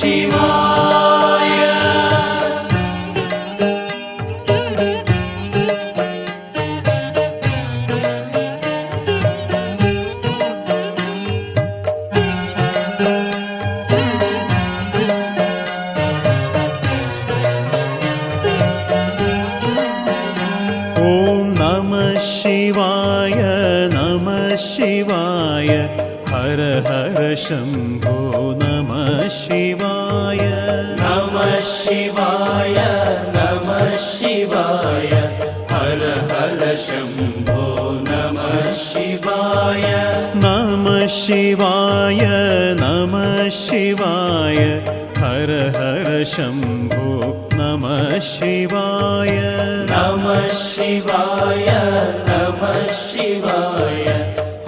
शिवाय शम्भो नमः शिवाय। नमः शिवाय नमः शिवाय। हर हर शम्भो नमः शिवाय। नमः शिवाय नमः शिवाय।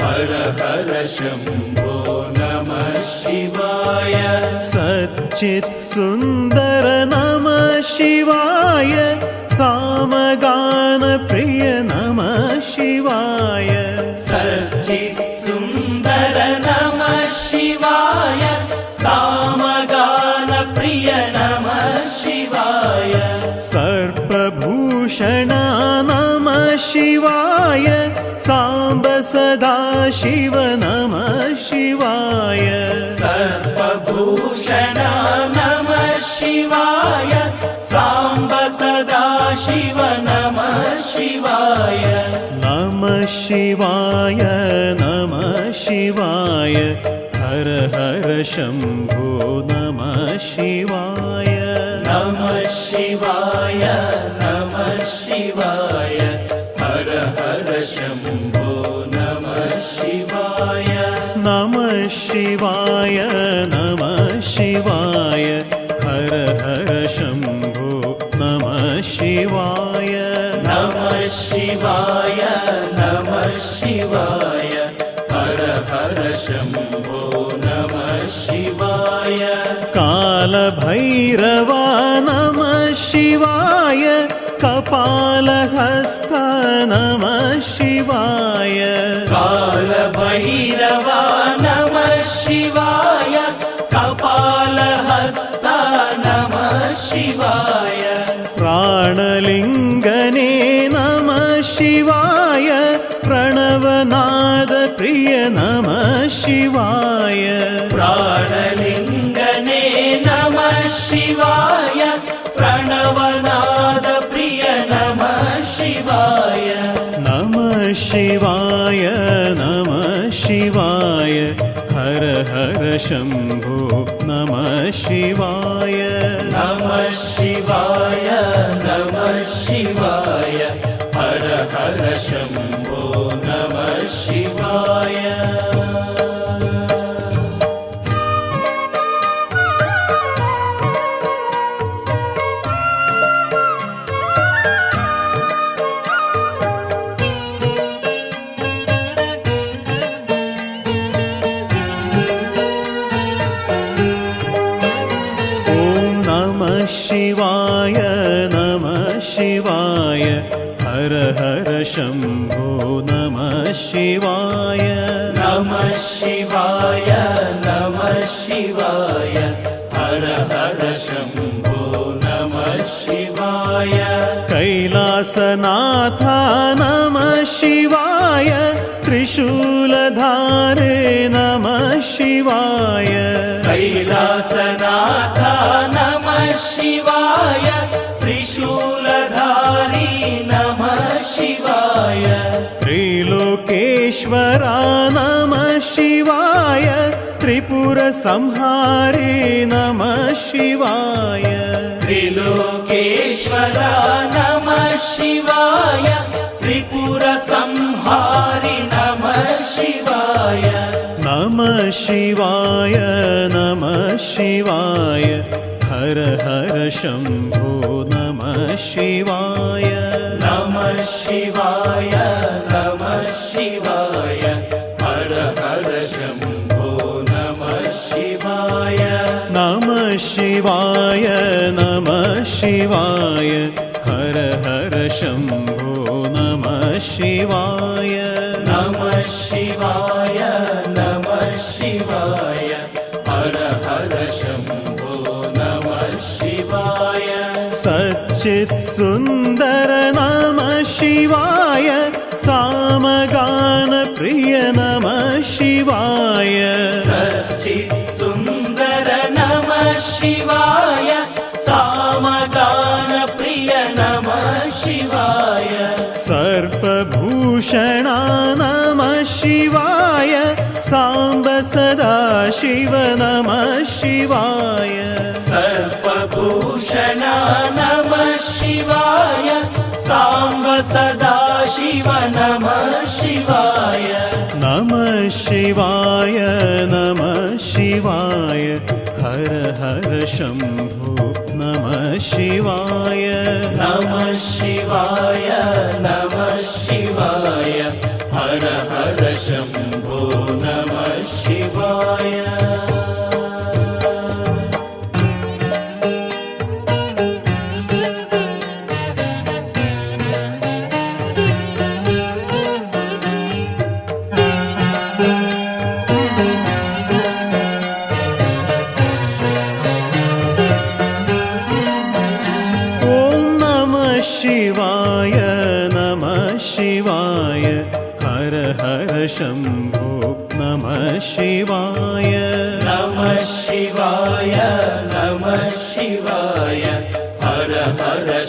हर हर शम्भो नमः शिवाय। सच्चित् सुन्दर नमः शिवाय। सामगानप्रिय नमः शिवाय। सच्चित् सुन्दर नमः शिवाय सामगानप्रिय नमः शिवाय। सर्पभूषण नमः शिवाय साम्ब सदा शिव नमः शिवाय। सर्वभूषण नमः शिवाय साम्ब सदा शिव नमः शिवाय शिवाय नमः शिवाय। हर हर शम्भो नमः शिवाय। नमः शिवाय नमः शिवाय। हर हर शम्भो नमः शिवाय। नमः शिवाय नमः शिवाय कालभैरवा नमः शिवाय कपालहस्त नमः शिवाय कालभैरवा नमः शिवाय कपालहस्ता नमः शिवाय प्राणलिङ्गने नमः शिवाय प्रणवनाद प्रिय नमः शिवाय शम्भो नमः शिवाय नमः शिवाय नमः शिवाय हर हर शम्भो शिवाय त्रिशूलधारे नमः शिवाय। कैलासनाथ नमः शिवाय त्रिशूलधारी नमः शिवाय। त्रिलोकेश्वरा नमः शिवाय त्रिपुरसंहारे नमः शिवाय। त्रिलोकेश्वरा नमः शिवाय त्रिपुरसंहारि नमः शिवाय। नमः शिवाय नमः शिवाय। हर हर शम्भो नमः शिवाय। नमः शिवाय नमः शिवाय। हर हर शम्भो नमः शिवाय। नमः शिवाय नमः शिवाय नमः सदा शिव नमः शिवाय नमः शिवाय नमः शिवाय हर हर शम्भो नमः शिवाय। नमः शिवाय नमः शिवाय हर हर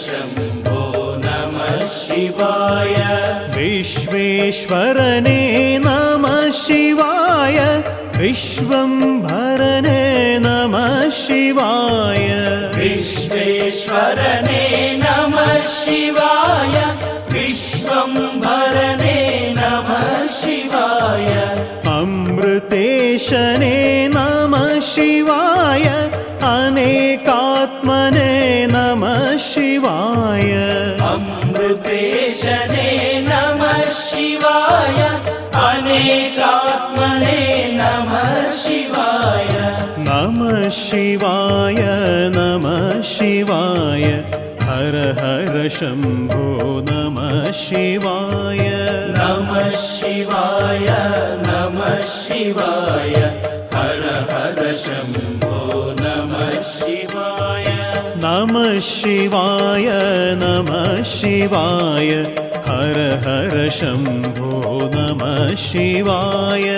शम्भो नमः शिवाय। विश्वेश्वरने नमः शिवाय। विश्वम्भरने नमः शिवाय। विश्वेश्वरने नमः शिवाय। विश्वम्भरने नमः शिवाय। अमृतेशने नमः शिवाय शिवाय नमः शिवाय। हर हर शम्भो नमः शिवाय। नमः शिवाय नमः शिवाय। हर हर शम्भो नमः शिवाय। नमः शिवाय नमः शिवाय हर हर शम्भो नमः शिवाय।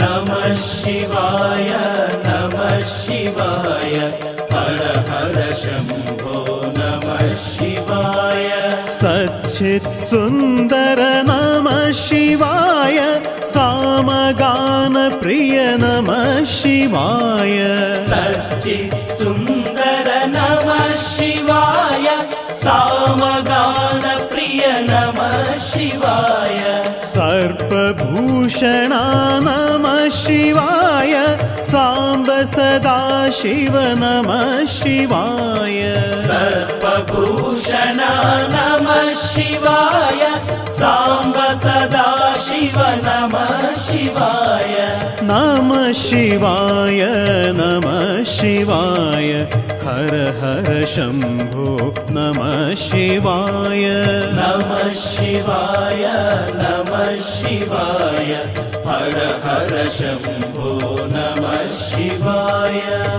नमः शिवाय नमः शिवाय। हर हर शम्भो नमः शिवाय। सच्चित् सुन्दर नमः शिवाय। सामगानप्रिय नमः शिवाय। सच्चित् सुन्दर नमः शिवाय। सर्पभूषणा नमः शिवाय साम्ब सदा शिव नमः शिवाय सर्पभूषणा नमः शिवाय साम्ब सदा शिव नमः शिवाय नमः शिवाय नमः शिवाय। हर हर शम्भो नमः शिवाय। नमः शिवाय नमः शिवाय। हर हर शम्भो नमः शिवाय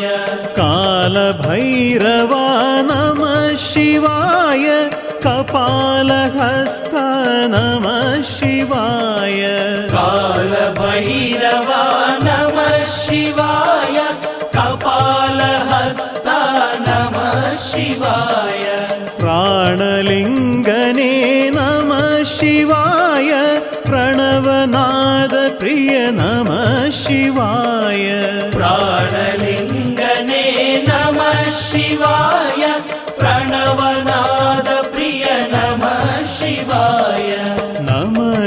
शिवाय। कालभैरवा नमः शिवाय कपालहस्ता नमः शिवाय कालभैरवा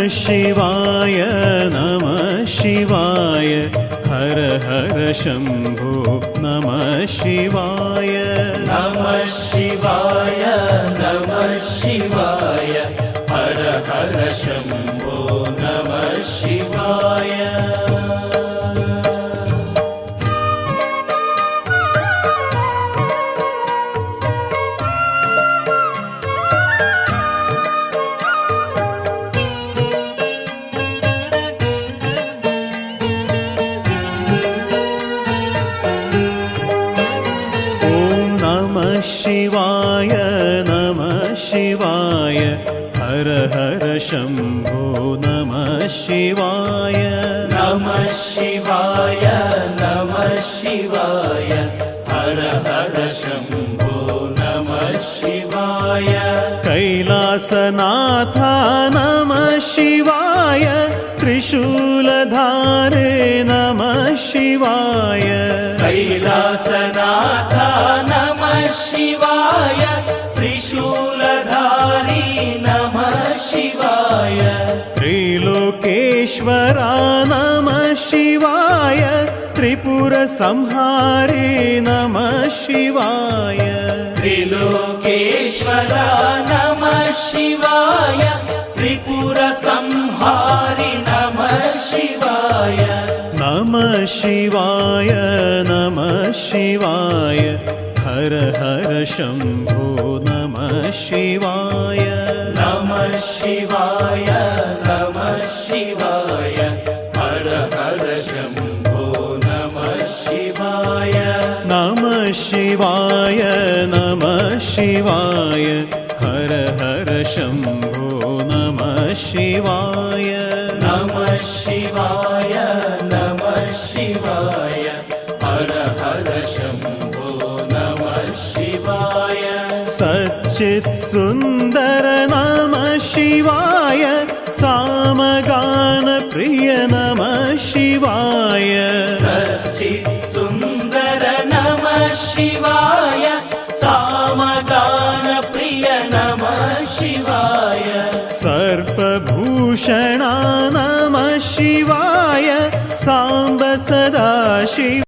शिवाय नमः शिवाय। हर हर शम्भो नमः शिवाय। नमः शिवाय शिवाय नमः शिवाय। हर हर शम्भो नमः शिवाय। नमः शिवाय नमः शिवाय। हर हर शम्भो नमः शिवाय। कैलासनाथा नमः शिवाय। त्रिशूलधारे नमः शिवाय। कैलासनाथ त्रिलोकेश्वरा नमः शिवाय त्रिपुरसंहारे नमः शिवाय। त्रिलोकेश्वरा नमः शिवाय त्रिपुरसंहारि नमः शिवाय। नमः शिवाय नमः शिवाय हर हर शम्भो नमः शिवाय। नमः शिवाय शिवाय नमः शिवाय। हर हर शम्भो नमः शिवाय। नमः शिवाय नमः शिवाय। हर हर शम्भो नमः शिवाय। सच्चित् सुन्दर नमः शिवाय शिव